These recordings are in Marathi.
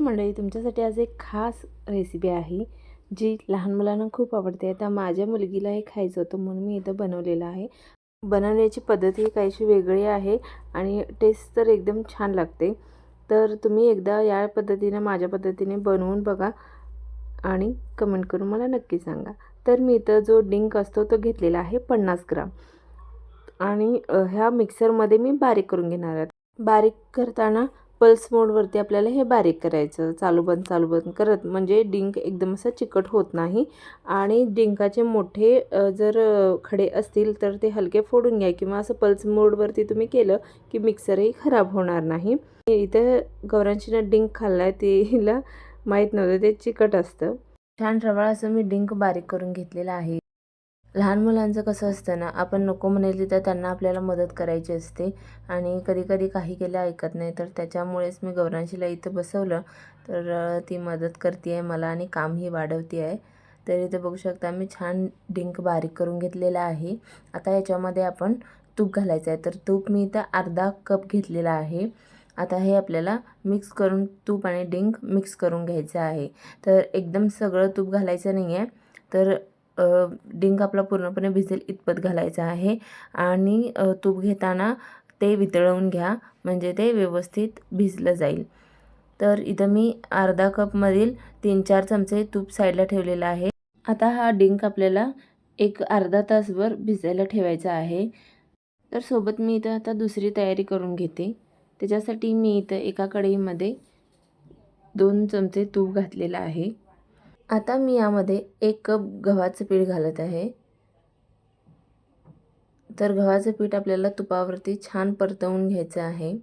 मंडळी तुमच्यासाठी आज एक खास रेसिपी आहे जी लहान मुलांना खूप आवडते. आता माझ्या मुलगीला हे खायचं होतं म्हणून मी इथं बनवलेलं आहे. बनवण्याची पद्धत ही काहीशी वेगळी आहे आणि टेस्ट तर एकदम छान लागते. तर तुम्ही एकदा या पद्धतीनं माझ्या पद्धतीने बनवून बघा आणि कमेंट करून मला नक्की सांगा. तर मी इथं जो डिंक असतो तो घेतलेला आहे पन्नास ग्राम. आणि ह्या मिक्सरमध्ये मी बारीक करून घेणार आहे. बारीक करताना पल्स मोडवरती आपल्याला हे बारीक करायचं. चालू बंद चालू बंद करत म्हणजे डिंक एकदम असं चिकट होत नाही. आणि डिंकाचे मोठे जर खडे असतील तर ते हलके फोडून घ्या किंवा असं पल्स मोडवरती तुम्ही केलं की मिक्सरही खराब होणार नाही. इथं गौरांशीनं डिंक खाल्लाय तिला माहीत नव्हतं ते चिकट असतं. छान रवाळ असं मी डिंक बारीक करून घेतलेलं आहे. लहान मुलांचं कसं असतं ना आपण नको म्हणाली तर त्यांना आपल्याला मदत करायची असते. आणि कधी कधी काही केलं ऐकत नाही तर त्याच्यामुळेच मी गौरांशीला इथं बसवलं. तर ती मदत करते आहे मला आणि कामही वाढवते आहे तर इथं बघू शकता मी छान डिंक बारीक करून घेतलेला आहे. आता याच्यामध्ये आपण तूप घालायचं आहे तर तूप मी इथं अर्धा कप घेतलेला आहे. आता हे आपल्याला मिक्स करून तूप आणि डिंक मिक्स करून घ्यायचं आहे. तर एकदम सगळं तूप घालायचं नाही आहे तर डिंक आपला पूर्णपणे भिजेल इतपत घालायचा आहे. आणि तूप घेताना ते वितळवून घ्या म्हणजे ते व्यवस्थित भिजलं जाईल. तर इथं मी अर्धा कपमधील तीन चार चमचे तूप साईडला ठेवलेलं आहे. आता हा डिंक आपल्याला एक अर्धा तासभर भिजायला ठेवायचा आहे. तर सोबत मी इथं आता दुसरी तयारी करून घेते. त्याच्यासाठी मी इथं एका कढईमध्ये दोन चमचे तूप घातलेलं आहे. आता मी यामध्ये एक कप गव्हाचं पीठ घालत आहे. तर गव्हाचं पीठ आपल्याला तुपावरती छान परतवून घ्यायचं आहे.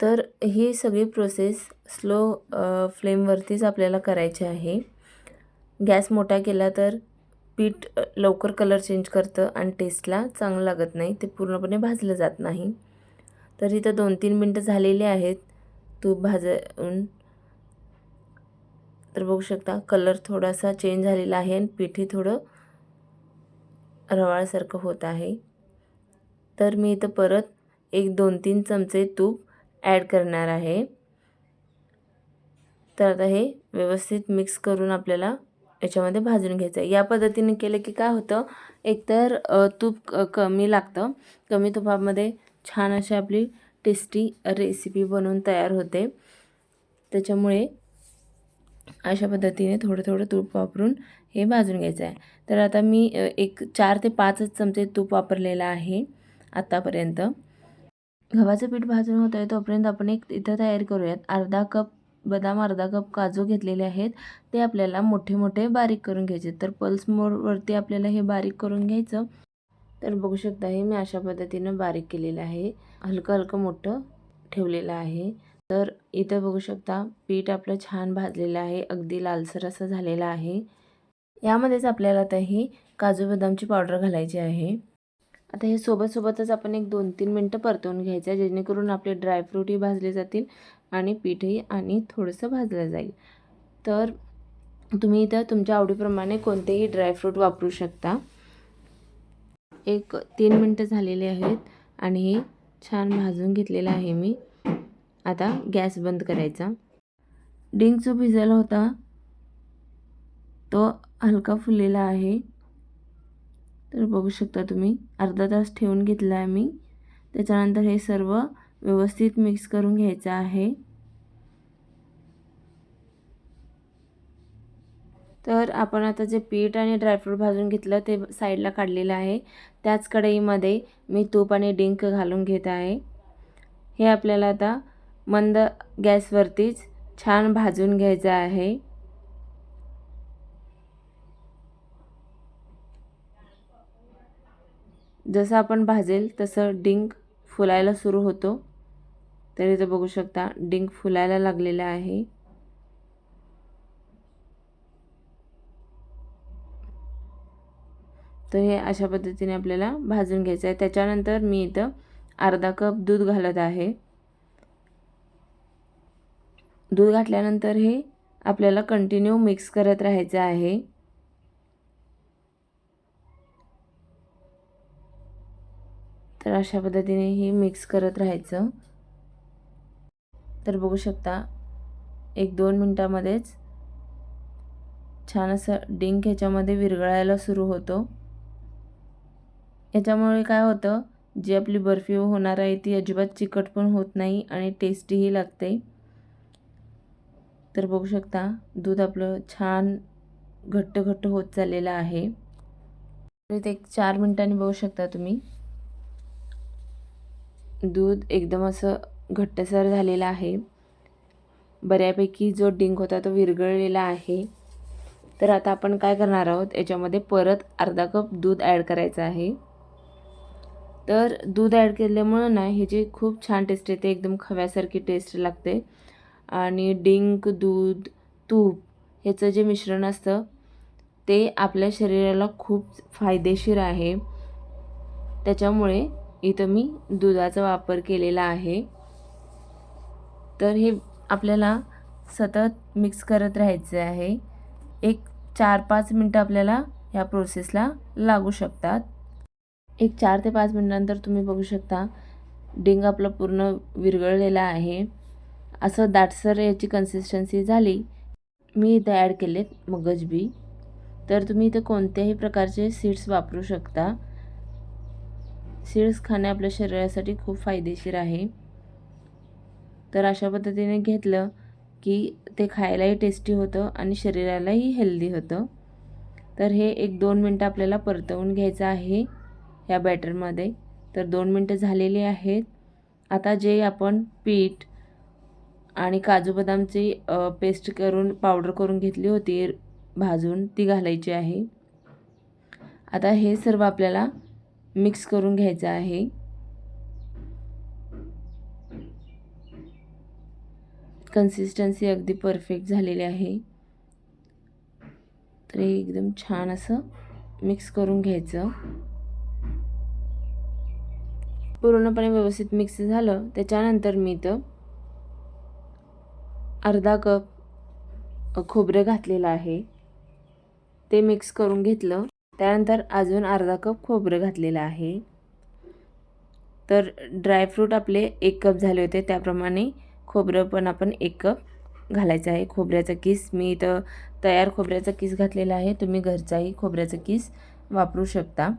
तर ही सगळी प्रोसेस स्लो फ्लेमवरतीच आपल्याला करायची आहे. गॅस मोठा केला तर पीठ लवकर कलर चेंज करतं आणि टेस्टला चांगलं लागत नाही ते पूर्णपणे भाजलं जात नाही. तर इथं दोन तीन मिनटं झालेली आहेत. तूप भाजून तर बघू शकता कलर थोडासा चेंज झालेला आहे आणि पिठी थोडं रवाळसारखं होत आहे. तर मी इथं परत एक दोन तीन चमचे तूप ॲड करणार आहे. तर आता हे व्यवस्थित मिक्स करून आपल्याला याच्यामध्ये भाजून घ्यायचं आहे. या पद्धतीने केलं की काय होतं एकतर तूप क- कमी लागतं. कमी तुपामध्ये छान अशी आपली टेस्टी रेसिपी बनवून तयार होते. त्याच्यामुळे अशा पद्धतीने थोडं थोडं तूप वापरून हे भाजून घ्यायचं आहे. तर आता मी एक चार ते पाचच चमचे तूप वापरलेलं आहे आत्तापर्यंत गव्हाचं पीठ भाजून होतं आहे तोपर्यंत आपण एक इथं तयार करूयात. अर्धा कप बदाम अर्धा कप काजू घेतलेले आहेत. ते आपल्याला मोठे मोठे बारीक करून घ्यायचे तर पल्स मोडवरती आपल्याला हे बारीक करून घ्यायचं. तर बघू शकता हे मी अशा पद्धतीनं बारीक केलेलं आहे. हलकं हलकं मोठं ठेवलेलं आहे. तर इथं बघू शकता पीठ आपलं छान भाजलेलं आहे अगदी लालसर असं झालेलं आहे. यामध्येच आपल्याला आता ही काजू बदामची पावडर घालायची आहे. आता हे सोबत सोबतच आपण एक दोन तीन मिनटं परतवून घ्यायचं आहे जेणेकरून आपले ड्रायफ्रूटही भाजले जातील आणि पीठही आणि थोडंसं भाजलं जाईल. तर तुम्ही इथं तुमच्या आवडीप्रमाणे कोणतेही ड्रायफ्रूट वापरू शकता. एक तीन मिनटं झालेले आहेत आणि हे छान भाजून घेतलेलं आहे मी. आता गॅस बंद करायचा. डिंक जो भिजला होता तो हलका फुललेला आहे. तर बघू शकता तुम्ही अर्धा तास ठेवून घेतला आहे मी. त्याच्यानंतर हे सर्व व्यवस्थित मिक्स करून घ्यायचं आहे. तर आपण आता जे पीठ आणि ड्रायफ्रूट भाजून घेतलं ते साईडला काढलेलं आहे. त्याच कढईमध्ये मी तूप आणि डिंक घालून घेत आहे. हे आपल्याला आता मंद गॅसवरतीच छान भाजून घ्यायचं आहे. जसं आपण भाजेल तसं डिंक फुलायला सुरू होतो. तर बघू शकता डिंक फुलायला लागलेला आहे. तर हे अशा पद्धतीने आपल्याला भाजून घ्यायचं आहे. त्याच्यानंतर मी इथं अर्धा कप दूध घालत आहे. दूध घातल्यानंतर हे आपल्याला कंटिन्यू मिक्स करत राहायचं आहे. तर अशा पद्धतीने हे मिक्स करत राहायचं. तर बघू शकता एक दोन मिनटामध्येच छान असं डिंक ह्याच्यामध्ये विरघळायला सुरू होतो. याच्यामुळे काय होतं जी आपली बर्फी होणार आहे ती अजिबात चिकट पण होत नाही आणि टेस्टीही लागते. तर बघू शकता दूध आपलं छान घट्ट घट्ट होत चाललेलं आहे. परत एक चार मिनटांनी बघू शकता तुम्ही. दूध एकदम असं घट्टसर झालेलं आहे. बऱ्यापैकी जो डिंक होता तो विरघळलेला आहे. तर आता आपण काय करणार आहोत याच्यामध्ये परत अर्धा कप दूध ॲड करायचं आहे. तर दूध ॲड केल्यामुळं ना ह्याची खूप छान टेस्ट येते एकदम खव्यासारखी टेस्ट लागते. आणि डिंक दूध तूप ह्याचं जे मिश्रण असतं ते आपल्या शरीराला खूप फायदेशीर आहे. त्याच्यामुळे इथं मी दुधाचा वापर केलेला आहे. तर हे आपल्याला सतत मिक्स करत राहायचं आहे. एक चार पाच मिनटं आपल्याला ह्या प्रोसेसला लागू शकतात. एक चार ते पाच मिनटानंतर तुम्ही बघू शकता डिंग आपलं पूर्ण विरघळलेला आहे. असं दाटसर याची कन्सिस्टन्सी झाली. मी इथं ॲड केलेत मगज बी. तर तुम्ही इथं कोणत्याही प्रकारचे सीड्स वापरू शकता. सीड्स खाणे आपल्या शरीरासाठी खूप फायदेशीर आहे. तर अशा पद्धतीने घेतलं की ते खायलाही टेस्टी होतं आणि शरीरालाही हेल्दी होतं. तर हे एक दोन मिनटं आपल्याला परतवून घ्यायचं आहे ह्या बॅटरमध्ये तर दोन मिनटं झालेली आहेत. आता जे आपण पीठ आणि काजू बदामची पेस्ट करून पावडर करून घेतली होती भाजून ती घालायची आहे. आता हे सर्व आपल्याला मिक्स करून घ्यायचं आहे. कन्सिस्टन्सी अगदी परफेक्ट झालेली आहे. तर हे एकदम छान असं मिक्स करून घ्यायचं. पूर्णपणे व्यवस्थित मिक्स झालं. त्याच्यानंतर मी इथं अर्धा कप खोबरं घातलेलं आहे. ते मिक्स करून घेतलं. त्यानंतर अजून अर्धा कप खोबरं घातलेलं आहे. तर ड्रायफ्रूट आपले एक कप झाले होते. त्याप्रमाणे खोबरं पण आपण एक कप घालायचं आहे. खोबऱ्याचा किस मी इथं तयार खोबऱ्याचा किस घातलेला आहे. तुम्ही घरचाही खोबऱ्याचा किस वापरू शकता.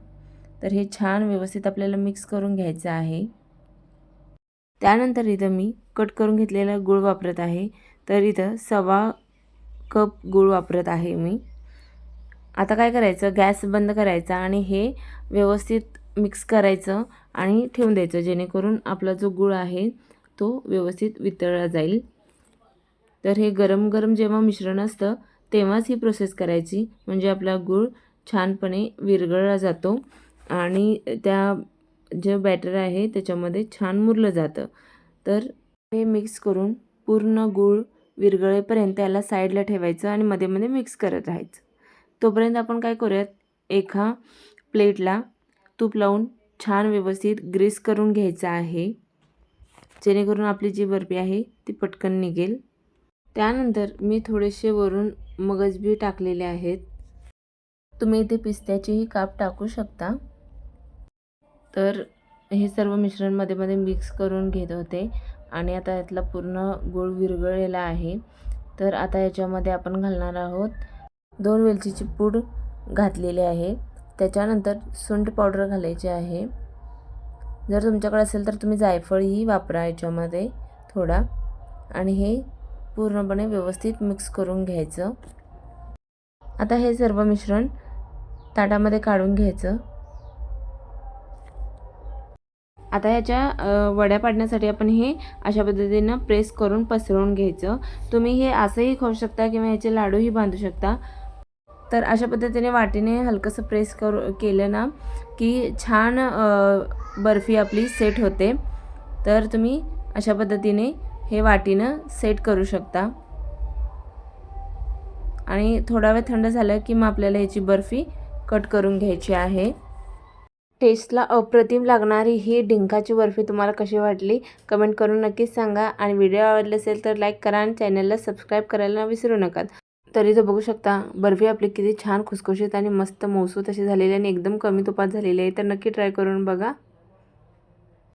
तर हे छान व्यवस्थित आपल्याला मिक्स करून घ्यायचं आहे. त्यानंतर इथं मी कट करून घेतलेला गूळ वापरत आहे. तर इथं सवा कप गूळ वापरत आहे मी. आता काय करायचं? गॅस बंद करायचा आणि हे व्यवस्थित मिक्स करायचं आणि ठेवून द्यायचं. जेणेकरून आपला जो गूळ आहे तो व्यवस्थित वितळला जाईल. तर हे गरम गरम जेव्हा मिश्रण असतं तेव्हाच ही प्रोसेस करायची. म्हणजे आपला गूळ छानपणे विरघळला जातो आणि त्या जे बॅटर आहे त्याच्यामध्ये छान मुरलं जातं. तर हे मिक्स करून पूर्ण गूळ विरघळेपर्यंत याला साईडला ठेवायचं आणि मध्ये मध्ये मिक्स करत राहायचं. तोपर्यंत आपण काय करूयात? एका प्लेटला तूप लावून छान व्यवस्थित ग्रीस करून घ्यायचं आहे. जेणेकरून आपली जी बर्फी आहे ती पटकन निघेल. त्यानंतर मी थोडेसे वरून मगजबी टाकलेले आहेत. तुम्ही इथे पिस्त्याचेही काप टाकू शकता. तर हे सर्व मिश्रणमध्ये मध्ये मिक्स करून घेत होते. आणि आता यातला पूर्ण गूळ विरघळलेला आहे. तर आता याच्यामध्ये आपण घालणार आहोत दोन वेलचीची पूड घातलेली आहे. त्याच्यानंतर सुंठ पावडर घालायची आहे. जर तुमच्याकडे असेल तर तुम्ही जायफळही वापरा याच्यामध्ये थोडा. आणि हे पूर्णपणे व्यवस्थित मिक्स करून घ्यायचं. आता हे सर्व मिश्रण ताटामध्ये काढून घ्यायचं. आता ह्याच्या वड्या पाडण्यासाठी आपण हे अशा पद्धतीनं प्रेस करून पसरवून घ्यायचं. तुम्ही हे असंही खाऊ शकता किंवा ह्याचे लाडूही बांधू शकता. तर अशा पद्धतीने वाटीने हलकंसं प्रेस करू केलं ना की छान बर्फी आपली सेट होते. तर तुम्ही अशा पद्धतीने हे वाटीनं सेट करू शकता. आणि थोडा वेळ थंड झालं की मग आपल्याला याची बर्फी कट करून घ्यायची आहे. टेस्टला अप्रतिम लागणारी ही डिंकाची बर्फी तुम्हाला कशी वाटली? कमेंट करून नक्कीच सांगा. आणि व्हिडिओ आवडले असेल तर लाईक करा आणि चॅनलला सबस्क्राईब करायला विसरू नका. तरी तो बघू शकता बर्फी आपली किती छान खुसखुशीत आणि मस्त मौसूत अशी झालेली आणि एकदम कमी तुपात झालेली आहे. तर नक्की ट्राय करून बघा.